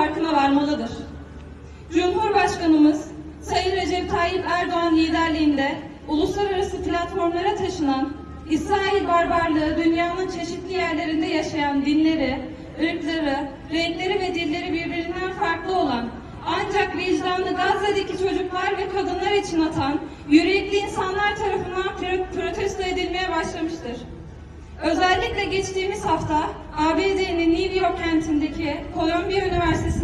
farkına varmalıdır. Cumhurbaşkanımız Sayın Recep Tayyip Erdoğan liderliğinde uluslararası platformlara taşınan İsrail barbarlığı dünyanın çeşitli yerlerinde yaşayan dinleri, ırkları, renkleri ve dilleri birbirinden farklı olan ancak vicdanlı Gazze'deki çocuklar ve kadınlar için atan yürekli insanlar tarafından pro- protesto edilmeye başlamıştır. Özellikle geçtiğimiz hafta ABD'nin New York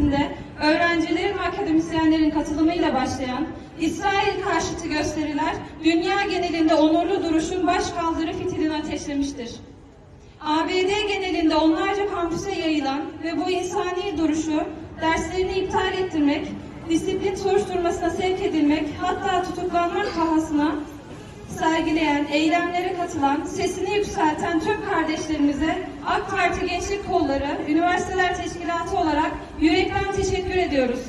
Üniversitesi'nde öğrencilerin ve akademisyenlerin katılımıyla başlayan İsrail karşıtı gösteriler dünya genelinde onurlu duruşun baş kaldırı fitilini ateşlemiştir. ABD genelinde onlarca kampüse yayılan ve bu insani duruşu derslerini iptal ettirmek, disiplin soruşturmasına sevk edilmek, hatta tutuklanmak sergileyen, eylemlere katılan, sesini yükselten tüm kardeşlerimize AK Parti Gençlik Kolları, Üniversiteler Teşkilatı olarak yürekten teşekkür ediyoruz.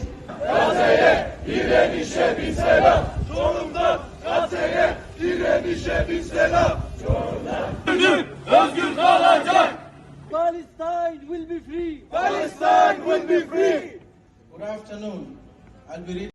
Gazze'ye direnişe bir selam. Çorum'dan Gazze'ye direnişe bir selam. Çorum'dan özgür, özgür kalacak. Palestine will be free. Palestine will be free. Good afternoon. I'll be.